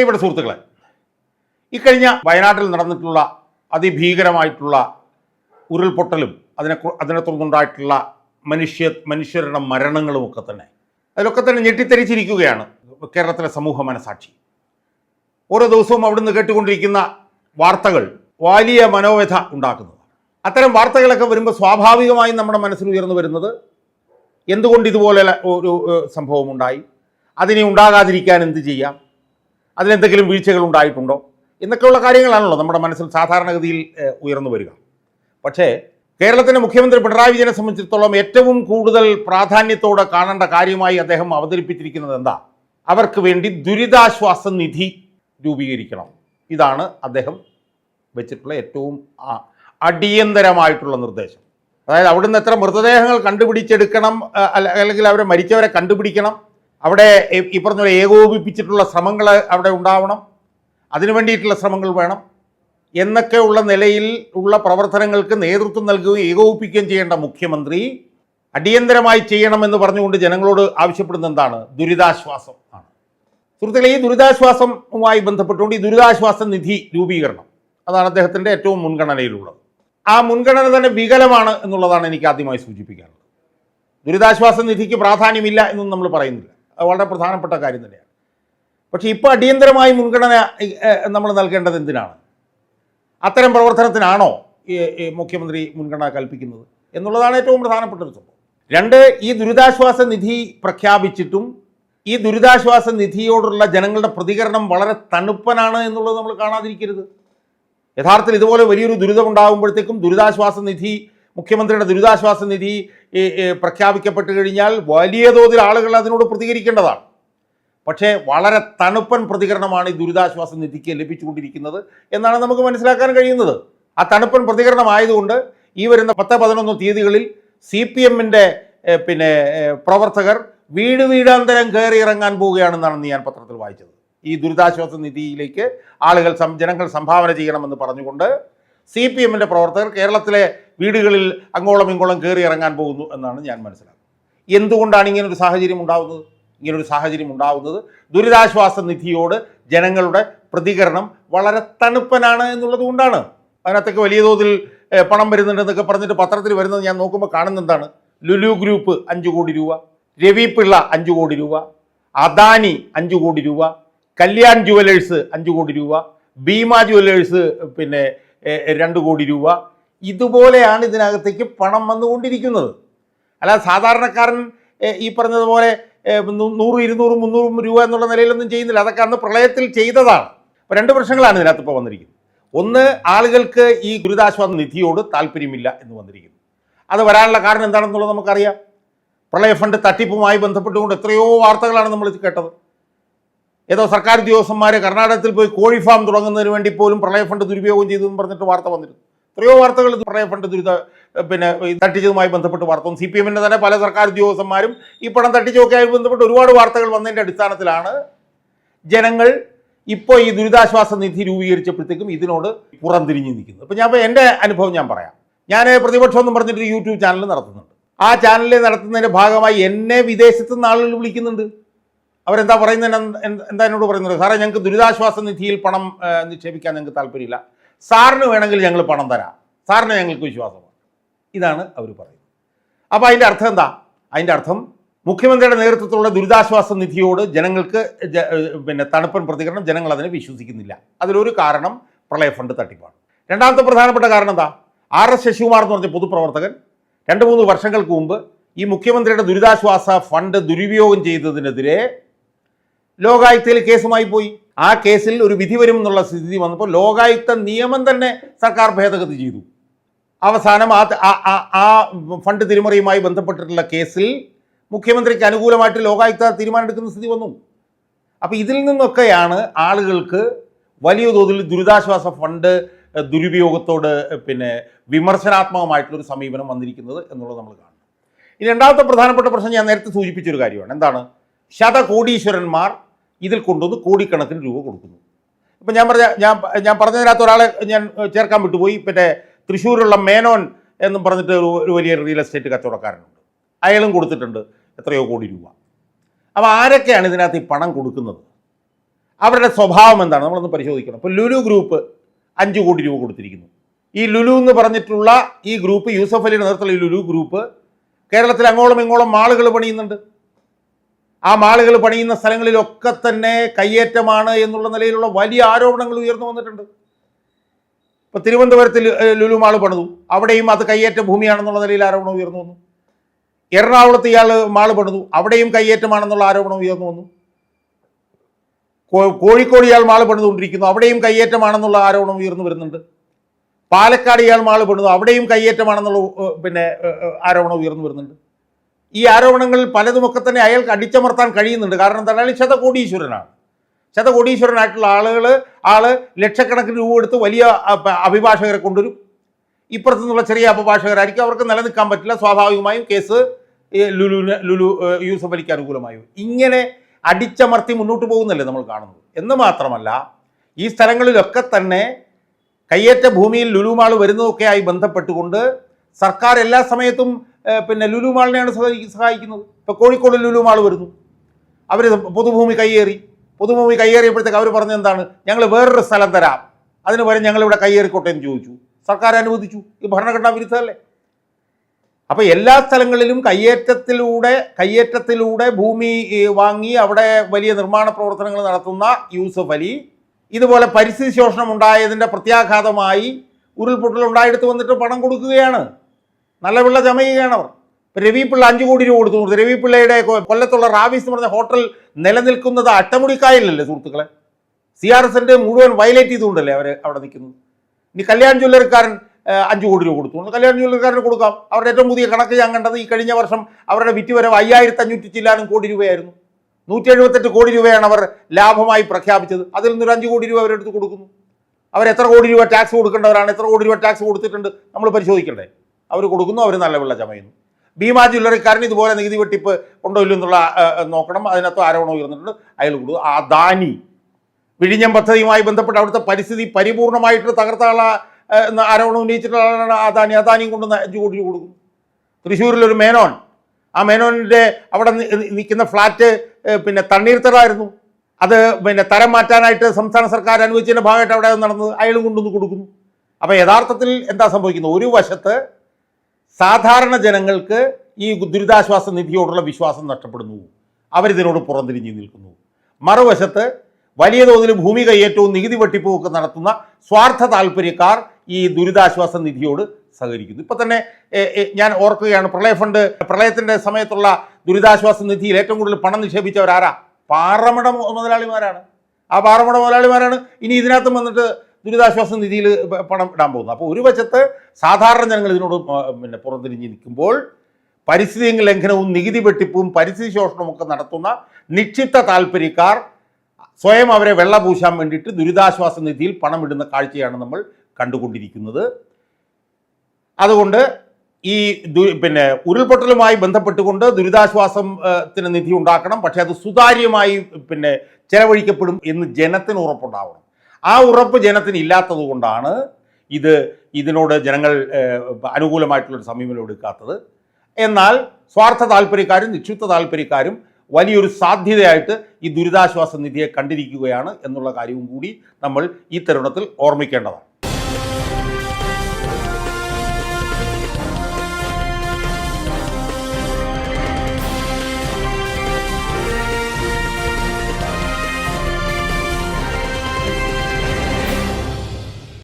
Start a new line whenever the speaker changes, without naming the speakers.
പ്രിയപ്പെട്ട സുഹൃത്തുക്കളെ ഇക്കഴിഞ്ഞ വയനാട്ടിൽ നടന്നിട്ടുള്ള അതിഭീകരമായിട്ടുള്ള ഉരുൾപൊട്ടലും അതിനെ അതിനെ തുടർന്നുണ്ടായിട്ടുള്ള മനുഷ്യ മനുഷ്യരുടെ മരണങ്ങളും ഒക്കെ തന്നെ അതിലൊക്കെ തന്നെ ഞെട്ടിത്തെരിച്ചിരിക്കുകയാണ് കേരളത്തിലെ സമൂഹ മനസാക്ഷി. ഓരോ ദിവസവും അവിടുന്ന് കേട്ടുകൊണ്ടിരിക്കുന്ന വാർത്തകൾ വലിയ മനോവ്യഥ ഉണ്ടാക്കുന്നതാണ് അത്തരം വാർത്തകളൊക്കെ വരുമ്പോൾ സ്വാഭാവികമായും നമ്മുടെ മനസ്സിൽ ഉയർന്നു വരുന്നത് എന്തുകൊണ്ട് ഇതുപോലെ ഒരു സംഭവം ഉണ്ടായി അതിനെ ഉണ്ടാകാതിരിക്കാൻ എന്ത് ചെയ്യാം? അതിലെന്തെങ്കിലും വീഴ്ചകൾ ഉണ്ടായിട്ടുണ്ടോ എന്നൊക്കെയുള്ള കാര്യങ്ങളാണല്ലോ നമ്മുടെ മനസ്സിൽ സാധാരണഗതിയിൽ ഉയർന്നു വരിക. പക്ഷേ കേരളത്തിന്റെ മുഖ്യമന്ത്രി പിണറായി വിജയനെ സംബന്ധിച്ചിടത്തോളം ഏറ്റവും കൂടുതൽ പ്രാധാന്യത്തോടെ കാണേണ്ട കാര്യമായി അദ്ദേഹം അവതരിപ്പിച്ചിരിക്കുന്നത് എന്താ? അവർക്ക് വേണ്ടി ദുരിതാശ്വാസ നിധി രൂപീകരിക്കണം. ഇതാണ് അദ്ദേഹം വെച്ചിട്ടുള്ള ഏറ്റവും അടിയന്തരമായിട്ടുള്ള നിർദ്ദേശം. അതായത് അവിടുന്ന് എത്ര മൃതദേഹങ്ങൾ കണ്ടുപിടിച്ചെടുക്കണം അല്ലെങ്കിൽ അവരെ മരിച്ചവരെ കണ്ടുപിടിക്കണം അവിടെ ഈ- പറഞ്ഞ ഏകോപിപ്പിച്ചിട്ടുള്ള ശ്രമങ്ങൾ അവിടെ ഉണ്ടാവണം. അതിനു വേണ്ടിയിട്ടുള്ള ശ്രമങ്ങൾ വേണം. എന്നൊക്കെയുള്ള നിലയിൽ ഉള്ള പ്രവർത്തനങ്ങൾക്ക് നേതൃത്വം നൽകുകയും ഏകോപിപ്പിക്കുകയും ചെയ്യേണ്ട മുഖ്യമന്ത്രി അടിയന്തരമായി ചെയ്യണമെന്ന് പറഞ്ഞുകൊണ്ട് ജനങ്ങളോട് ആവശ്യപ്പെടുന്ന എന്താണ്? ദുരിതാശ്വാസം ആണ്. സുഹൃത്തുക്കളെ ഈ ദുരിതാശ്വാസവുമായി ബന്ധപ്പെട്ടുകൊണ്ട് ഈ ദുരിതാശ്വാസ നിധി രൂപീകരണം. അതാണ് അദ്ദേഹത്തിന്റെ ഏറ്റവും മുൻഗണനയിലുള്ളത്. ആ മുൻഗണന തന്നെ വികലമാണ് എന്നുള്ളതാണ് എനിക്ക് ആദ്യമായി സൂചിപ്പിക്കാനുള്ളത്. ദുരിതാശ്വാസ നിധിക്ക് പ്രാധാന്യമില്ല എന്നൊന്നും നമ്മൾ പറയുന്നില്ല. വളരെ പ്രധാനപ്പെട്ട കാര്യം തന്നെയാണ്. പക്ഷേ ഇപ്പോൾ അടിയന്തരമായി മുൻഗണന നമ്മൾ നൽകേണ്ടത് എന്തിനാണ്? അത്തരം പ്രവർത്തനത്തിനാണോ മുഖ്യമന്ത്രി മുൻഗണന കൽപ്പിക്കുന്നത്? എന്നുള്ളതാണ് ഏറ്റവും പ്രധാനപ്പെട്ട ഒരു സംഭവം. രണ്ട് ഈ ദുരിതാശ്വാസ നിധി പ്രഖ്യാപിച്ചിട്ടും ഈ ദുരിതാശ്വാസ നിധിയോടുള്ള ജനങ്ങളുടെ പ്രതികരണം വളരെ തണുപ്പനാണ് എന്നുള്ളത് നമ്മൾ കാണാതിരിക്കരുത്. യഥാർത്ഥത്തിൽ ഇതുപോലെ വലിയൊരു ദുരിതമുണ്ടാകുമ്പോഴത്തേക്കും ദുരിതാശ്വാസ നിധി മുഖ്യമന്ത്രിയുടെ ദുരിതാശ്വാസ നിധി പ്രഖ്യാപിക്കപ്പെട്ട് കഴിഞ്ഞാൽ വലിയ തോതിൽ ആളുകൾ അതിനോട് പ്രതികരിക്കേണ്ടതാണ്. പക്ഷേ വളരെ തണുപ്പൻ പ്രതികരണമാണ് ഈ ദുരിതാശ്വാസ നിധിക്ക് ലഭിച്ചുകൊണ്ടിരിക്കുന്നത് എന്നാണ് നമുക്ക് മനസ്സിലാക്കാൻ കഴിയുന്നത്. ആ തണുപ്പൻ പ്രതികരണമായതുകൊണ്ട് ഈ വരുന്ന പത്ത് പതിനൊന്ന് തീയതികളിൽ സി പി എമ്മിന്റെ പിന്നെ പ്രവർത്തകർ വീട് വീടാന്തരം കയറി ഇറങ്ങാൻ പോവുകയാണെന്നാണ് ഞാൻ പത്രത്തിൽ വായിച്ചത്. ഈ ദുരിതാശ്വാസ നിധിയിലേക്ക് ആളുകൾ ജനങ്ങൾ സംഭാവന ചെയ്യണമെന്ന് പറഞ്ഞുകൊണ്ട് സി പി എമ്മിന്റെ പ്രവർത്തകർ കേരളത്തിലെ വീടുകളിൽ അങ്ങോളം ഇങ്ങോളം കയറി ഇറങ്ങാൻ പോകുന്നു എന്നാണ് ഞാൻ മനസ്സിലാക്കുന്നത്. എന്തുകൊണ്ടാണ് ഇങ്ങനൊരു സാഹചര്യം ഉണ്ടാകുന്നത് ഇങ്ങനൊരു സാഹചര്യം ഉണ്ടാകുന്നത് ദുരിതാശ്വാസ നിധിയോട് ജനങ്ങളുടെ പ്രതികരണം വളരെ തണുപ്പനാണ് എന്നുള്ളത് കൊണ്ടാണ്. അതിനകത്തൊക്കെ വലിയ തോതിൽ പണം വരുന്നുണ്ടെന്നൊക്കെ പറഞ്ഞിട്ട് പത്രത്തിൽ വരുന്നത് ഞാൻ നോക്കുമ്പോൾ കാണുന്ന എന്താണ്? ലുലു ഗ്രൂപ്പ് അഞ്ച് കോടി രൂപ രവി പിള്ള അഞ്ച് കോടി രൂപ അദാനി അഞ്ച് കോടി രൂപ കല്യാൺ ജുവലേഴ്സ് അഞ്ച് കോടി രൂപ ഭീമ ജുവലേഴ്സ് പിന്നെ രണ്ട് കോടി രൂപ ഇതുപോലെയാണ് ഇതിനകത്തേക്ക് പണം വന്നുകൊണ്ടിരിക്കുന്നത്. അല്ലാതെ സാധാരണക്കാരൻ ഈ പറഞ്ഞതുപോലെ നൂറ് ഇരുന്നൂറ് മുന്നൂറും രൂപ എന്നുള്ള നിലയിലൊന്നും ചെയ്യുന്നില്ല. അതൊക്കെ അന്ന് പ്രളയത്തിൽ ചെയ്തതാണ്. അപ്പോൾ രണ്ട് പ്രശ്നങ്ങളാണ് ഇതിനകത്ത് ഇപ്പോൾ വന്നിരിക്കുന്നത്. ഒന്ന് ആളുകൾക്ക് ഈ ദുരിതാശ്വാസ നിധിയോട് താല്പര്യമില്ല എന്ന് വന്നിരിക്കുന്നു. അത് വരാനുള്ള കാരണം എന്താണെന്നുള്ളത് നമുക്കറിയാം. പ്രളയ ഫണ്ട് തട്ടിപ്പുമായി ബന്ധപ്പെട്ടുകൊണ്ട് എത്രയോ വാർത്തകളാണ് നമ്മൾ കേട്ടത്. ഏതോ സർക്കാർ ഉദ്യോഗസ്ഥന്മാർ കർണാടകത്തിൽ പോയി കോഴി ഫാം തുടങ്ങുന്നതിന് വേണ്ടി പോലും പ്രളയ ഫണ്ട് ദുരുപയോഗം ചെയ്തു എന്ന് പറഞ്ഞിട്ട് വാർത്ത വന്നിരുന്നു. എത്രയോ വാർത്തകൾ ഇത് പ്രളയ ഫണ്ട് ദുരിത പിന്നെ തട്ടിച്ചതുമായി ബന്ധപ്പെട്ട് വാർത്ത സി പി എമ്മിന്റെ തന്നെ പല സർക്കാർ ഉദ്യോഗസ്ഥന്മാരും ഈ പണം തട്ടിച്ചൊക്കെയായി ബന്ധപ്പെട്ട് ഒരുപാട് വാർത്തകൾ വന്നതിന്റെ അടിസ്ഥാനത്തിലാണ്. ജനങ്ങൾ ഇപ്പോൾ ഈ ദുരിതാശ്വാസ നിധി രൂപീകരിച്ചപ്പോഴത്തേക്കും ഇതിനോട് പുറംതിരിഞ്ഞ് നിൽക്കുന്നത് അപ്പോൾ ഞാൻ എന്റെ അനുഭവം ഞാൻ പറയാം. ഞാൻ പ്രതിപക്ഷം എന്ന് പറഞ്ഞിട്ട് യൂട്യൂബ് ചാനൽ നടത്തുന്നുണ്ട്. ആ ചാനലിൽ നടത്തുന്നതിന്റെ ഭാഗമായി എന്നെ വിദേശത്തു നിന്ന് ആളുകൾ വിളിക്കുന്നുണ്ട്. അവരെന്താ പറയുന്നത്? എന്താ എന്നോട് പറയുന്നത്? സാറേ ഞങ്ങൾക്ക് ദുരിതാശ്വാസ നിധിയിൽ പണം നിക്ഷേപിക്കാൻ ഞങ്ങൾക്ക് താല്പര്യമില്ല. സാറിന് വേണമെങ്കിൽ ഞങ്ങൾ പണം തരാം. സാറിന് ഞങ്ങൾക്ക് വിശ്വാസമാണ്. ഇതാണ് അവർ പറയുന്നത്. അപ്പോൾ അതിന്റെ അർത്ഥം എന്താ? അതിന്റെ അർത്ഥം മുഖ്യമന്ത്രിയുടെ നേതൃത്വത്തിലുള്ള ദുരിതാശ്വാസ നിധിയോട് ജനങ്ങൾക്ക് പിന്നെ തണുപ്പൻ പ്രതികരണം ജനങ്ങൾ അതിനെ വിശ്വസിക്കുന്നില്ല. അതിലൊരു കാരണം പ്രളയ ഫണ്ട് തട്ടിപ്പാണ്. രണ്ടാമത്തെ പ്രധാനപ്പെട്ട കാരണം എന്താ? ആർ എസ് ശശികുമാർ എന്ന് പറഞ്ഞ പൊതുപ്രവർത്തകൻ രണ്ട് മൂന്ന് വർഷങ്ങൾക്ക് മുമ്പ് ഈ മുഖ്യമന്ത്രിയുടെ ദുരിതാശ്വാസ ഫണ്ട് ദുരുപയോഗം ചെയ്തതിനെതിരെ ലോകായുക്തയിൽ കേസുമായി പോയി. ആ കേസിൽ ഒരു വിധി വരും എന്നുള്ള സ്ഥിതി വന്നപ്പോൾ ലോകായുക്ത നിയമം തന്നെ സർക്കാർ ഭേദഗതി ചെയ്തു. അവസാനം ആ ആ- ഫണ്ട് തിരിമറിയുമായി ബന്ധപ്പെട്ടിട്ടുള്ള കേസിൽ മുഖ്യമന്ത്രിക്ക് അനുകൂലമായിട്ട് ലോകായുക്ത തീരുമാനമെടുക്കുന്ന സ്ഥിതി വന്നു. അപ്പോൾ ഇതിൽ നിന്നൊക്കെയാണ് ആളുകൾക്ക് വലിയ തോതിൽ ദുരിതാശ്വാസ ഫണ്ട് ദുരുപയോഗത്തോട് പിന്നെ വിമർശനാത്മകമായിട്ടുള്ളൊരു സമീപനം വന്നിരിക്കുന്നത് എന്നുള്ളത് നമ്മൾ കാണുന്നു. ഇനി രണ്ടാമത്തെ പ്രധാനപ്പെട്ട പ്രശ്നം ഞാൻ നേരത്തെ സൂചിപ്പിച്ചൊരു കാര്യമാണ്. എന്താണ്? ശതകോടീശ്വരന്മാർ ഇതിൽ കൊണ്ടുവന്ന് കോടിക്കണക്കിന് രൂപ കൊടുക്കുന്നു. ഇപ്പം ഞാൻ പറഞ്ഞ ഞാൻ ഞാൻ പറഞ്ഞതിനകത്ത് ഒരാളെ ഞാൻ ചേർക്കാൻ വിട്ടുപോയി. പിന്നെ തൃശ്ശൂരുള്ള മേനോൻ എന്നും പറഞ്ഞിട്ട് ഒരു വലിയ റിയൽ എസ്റ്റേറ്റ് കച്ചവടക്കാരനുണ്ട്. അയാളും കൊടുത്തിട്ടുണ്ട് എത്രയോ കോടി രൂപ. അപ്പോൾ ആരൊക്കെയാണ് ഇതിനകത്ത് ഈ പണം കൊടുക്കുന്നത്? അവരുടെ സ്വഭാവം എന്താണ്? നമ്മളൊന്ന് പരിശോധിക്കണം. ഇപ്പോൾ ലുലു ഗ്രൂപ്പ് അഞ്ച് കോടി രൂപ കൊടുത്തിരിക്കുന്നു. ഈ ലുലു എന്ന് പറഞ്ഞിട്ടുള്ള ഈ ഗ്രൂപ്പ് യൂസഫ് അലിയുടെ നേതൃത്വത്തിലുള്ള ഈ ലുലു ഗ്രൂപ്പ് കേരളത്തിൽ അങ്ങോളം ഇങ്ങോളം മാളുകൾ പണിയുന്നുണ്ട്. ആ മാളുകൾ പണിയുന്ന സ്ഥലങ്ങളിലൊക്കെ തന്നെ കയ്യേറ്റമാണ് എന്നുള്ള നിലയിലുള്ള വലിയ ആരോപണങ്ങൾ ഉയർന്നു വന്നിട്ടുണ്ട്. ഇപ്പോൾ തിരുവനന്തപുരത്ത് ലുലു മാൾ പണിതു. അവിടെയും അത് കയ്യേറ്റ ഭൂമിയാണെന്നുള്ള നിലയിൽ ആരോപണം ഉയർന്നു വന്നു. എറണാകുളത്ത് ഇയാൾ മാൾ പണിതു. അവിടെയും കയ്യേറ്റമാണെന്നുള്ള ആരോപണം ഉയർന്നു വന്നു. കോഴിക്കോട് ഇയാൾ മാൾ പണിതുകൊണ്ടിരിക്കുന്നു. അവിടെയും കയ്യേറ്റമാണെന്നുള്ള ആരോപണം ഉയർന്നു വരുന്നുണ്ട്. പാലക്കാട് ഇയാൾ മാൾ പണിതു. അവിടെയും കയ്യേറ്റമാണെന്നുള്ള പിന്നെ ആരോപണം ഉയർന്നു വരുന്നുണ്ട്. ഈ ആരോപണങ്ങളിൽ പലതുമൊക്കെ തന്നെ അയാൾക്ക് അടിച്ചമർത്താൻ കഴിയുന്നുണ്ട്. കാരണം എന്താണ് അയാൾ ശതകോടീശ്വരനാണ്. ശതകോടീശ്വരനായിട്ടുള്ള ആളുകൾ ആൾ ലക്ഷക്കണക്കിന് രൂപ എടുത്ത് വലിയ അഭിഭാഷകരെ കൊണ്ടുവരും. ഇപ്പുറത്തു നിന്നുള്ള ചെറിയ അഭിഭാഷകരായിരിക്കും അവർക്ക് നിലനിൽക്കാൻ പറ്റില്ല. സ്വാഭാവികമായും കേസ് ലുലു ലുലു യൂസഫ് അലിക്ക് അനുകൂലമായും. ഇങ്ങനെ അടിച്ചമർത്തി മുന്നോട്ട് പോകുന്നല്ലേ നമ്മൾ കാണുന്നത്. എന്ന് മാത്രമല്ല ഈ സ്ഥലങ്ങളിലൊക്കെ തന്നെ കയ്യേറ്റ ഭൂമിയിൽ ലുലുമാൾ വരുന്നതൊക്കെയായി ബന്ധപ്പെട്ടുകൊണ്ട് സർക്കാർ എല്ലാ സമയത്തും പിന്നെ ലുലുമാളിനെയാണ് സഹായി- സഹായിക്കുന്നത്. ഇപ്പോൾ കോഴിക്കോട് ലുലുമാൾ വരുന്നു. അവർ പൊതുഭൂമി കയ്യേറി. പൊതുഭൂമി കയ്യേറിയപ്പോഴത്തേക്ക് അവർ പറഞ്ഞത് എന്താണ്? ഞങ്ങൾ വേറൊരു സ്ഥലം തരാം. അതിന് പകരം ഞങ്ങളിവിടെ കയ്യേറിക്കോട്ടെ എന്ന് ചോദിച്ചു. സർക്കാർ അനുവദിച്ചു. ഈ ഭരണഘടനാ വിരുദ്ധമല്ലേ? അപ്പോൾ എല്ലാ സ്ഥലങ്ങളിലും കയ്യേറ്റത്തിലൂടെ കയ്യേറ്റത്തിലൂടെ ഭൂമി വാങ്ങി അവിടെ വലിയ നിർമ്മാണ പ്രവർത്തനങ്ങൾ നടത്തുന്ന യൂസഫ് അലി ഇതുപോലെ പരിസ്ഥിതി ശോഷണം ഉണ്ടായതിന്റെ പ്രത്യാഘാതമായി ഉരുൾപൊട്ടൽ ഉണ്ടായെടുത്ത് വന്നിട്ട് പണം കൊടുക്കുകയാണ്. നല്ല പിള്ള ചമയുകയാണ് അവർ രവി പിള്ള അഞ്ചു കോടി രൂപ കൊടുത്തു. രവി പിള്ളയുടെ കൊല്ലത്തുള്ള റാവീസ് എന്ന് പറഞ്ഞ ഹോട്ടൽ നിലനിൽക്കുന്നത് അട്ടമുടിക്കായലല്ലേ സുഹൃത്തുക്കളെ? സി ആർ എസിന്റെ മുഴുവൻ വയലേറ്റ് ചെയ്തുകൊണ്ടല്ലേ അവർ അവിടെ നിൽക്കുന്നത്? ഇനി കല്യാൺ ജ്വല്ലറിക്കാരൻ അഞ്ചു കോടി രൂപ കൊടുത്തു. കല്യാൺ ജ്വല്ലറിക്കാരന് കൊടുക്കാം. അവരുടെ ഏറ്റവും പുതിയ കണക്ക് ഞാൻ കണ്ടത് ഈ കഴിഞ്ഞ വർഷം അവരുടെ വിറ്റുവരവ് അയ്യായിരത്തി അഞ്ഞൂറ്റി ചില്ലാനും കോടി രൂപയായിരുന്നു. നൂറ്റി എഴുപത്തെട്ട് കോടി രൂപയാണ് അവർ ലാഭമായി പ്രഖ്യാപിച്ചത്. അതിൽ നിന്നൊരു അഞ്ച് കോടി രൂപ അവരെടുത്ത് കൊടുക്കുന്നു. അവർ എത്ര കോടി രൂപ ടാക്സ് കൊടുക്കേണ്ടവരാണ് എത്ര കോടി രൂപ ടാക്സ് കൊടുത്തിട്ടുണ്ട് നമ്മൾ പരിശോധിക്കണ്ടേ? അവർ കൊടുക്കുന്നു അവർ നല്ല വെള്ള ചമയുന്നു. ഭീമാ ജ്വല്ലറിക്കാരൻ ഇതുപോലെ നികുതി വെട്ടിപ്പ് ഉണ്ടോ ഇല്ലോ എന്നുള്ള നോക്കണം. അതിനകത്ത് ആരോപണം ഉയർന്നിട്ടുണ്ട്. അയാൾ കൊടുക്കും അദാനി വിഴിഞ്ഞം പദ്ധതിയുമായി ബന്ധപ്പെട്ട് അവിടുത്തെ പരിസ്ഥിതി പരിപൂർണമായിട്ട് തകർത്ത എന്ന ആരോപണം ഉന്നയിച്ചിട്ടുള്ള ആളാണ് അദാനി അദാനിയും കൊണ്ട് അഞ്ച് കോടി രൂപ കൊടുക്കും തൃശ്ശൂരിലൊരു മേനോൻ. ആ മേനോനിന്റെ അവിടെ നിൽക്കുന്ന ഫ്ലാറ്റ് പിന്നെ തണ്ണീർത്തടായിരുന്നു. അത് പിന്നെ തരം മാറ്റാനായിട്ട് സംസ്ഥാന സർക്കാർ അനുവദിച്ചതിന്റെ ഭാഗമായിട്ട് അവിടെ നടന്നത് അയാളും കൊണ്ടുവന്ന് കൊടുക്കുന്നു. അപ്പോൾ യഥാർത്ഥത്തിൽ എന്താ സംഭവിക്കുന്നത്? ഒരു വശത്ത് സാധാരണ ജനങ്ങൾക്ക് ഈ ദുരിതാശ്വാസ നിധിയോടുള്ള വിശ്വാസം നഷ്ടപ്പെടുന്നു. അവരിതിനോട് പുറംതിരിഞ്ഞ് നിൽക്കുന്നു. മറുവശത്ത് വലിയ തോതിൽ ഭൂമി കയ്യേറ്റവും നികുതി വെട്ടിപ്പും ഒക്കെ നടത്തുന്ന സ്വാർത്ഥ താല്പര്യക്കാർ ഈ ദുരിതാശ്വാസ നിധിയോട് സഹകരിക്കുന്നു. ഇപ്പം തന്നെ ഞാൻ ഓർക്കുകയാണ് പ്രളയ ഫണ്ട് പ്രളയത്തിന്റെ സമയത്തുള്ള ദുരിതാശ്വാസ നിധിയിൽ ഏറ്റവും കൂടുതൽ പണം നിക്ഷേപിച്ചവരാരാ? പാറമട മുതലാളിമാരാണ്. ആ പാറമട മുതലാളിമാരാണ് ഇനി ഇതിനകത്തും വന്നിട്ട് ദുരിതാശ്വാസ നിധിയിൽ പണം ഇടാൻ പോകുന്നത് അപ്പോൾ ഒരു വശത്ത് സാധാരണ ജനങ്ങൾ ഇതിനോട് പിന്നെ പുറംതിരിഞ്ഞ് നിൽക്കുമ്പോൾ പരിസ്ഥിതി ലംഘനവും നികുതി വെട്ടിപ്പും പരിസ്ഥിതി ശോഷണവും ഒക്കെ നടത്തുന്ന നിക്ഷിപ്ത താല്പര്യക്കാർ സ്വയം അവരെ വെള്ളപൂശാൻ വേണ്ടിയിട്ട് ദുരിതാശ്വാസ നിധിയിൽ പണം ഇടുന്ന കാഴ്ചയാണ് നമ്മൾ കണ്ടുകൊണ്ടിരിക്കുന്നത്. അതുകൊണ്ട് ഈ പിന്നെ ഉരുൾപൊട്ടലുമായി ബന്ധപ്പെട്ടുകൊണ്ട് ദുരിതാശ്വാസത്തിന് നിധി ഉണ്ടാക്കണം. പക്ഷേ അത് സുതാര്യമായി പിന്നെ ചെലവഴിക്കപ്പെടും എന്ന് ജനത്തിന് ഉറപ്പുണ്ടാവണം. ആ ഉറപ്പ് ജനത്തിന് ഇല്ലാത്തത് കൊണ്ടാണ് ഇത് ഇതിനോട് ജനങ്ങൾ അനുകൂലമായിട്ടുള്ളൊരു സമീപനം എടുക്കാത്തത്. എന്നാൽ സ്വാർത്ഥ താല്പര്യക്കാരും നിക്ഷിപ്ത താല്പര്യക്കാരും വലിയൊരു സാധ്യതയായിട്ട് ഈ ദുരിതാശ്വാസ നിധിയെ കണ്ടിരിക്കുകയാണ് എന്നുള്ള കാര്യവും കൂടി നമ്മൾ ഈ തരുണത്തിൽ ഓർമ്മിക്കേണ്ടതാണ്.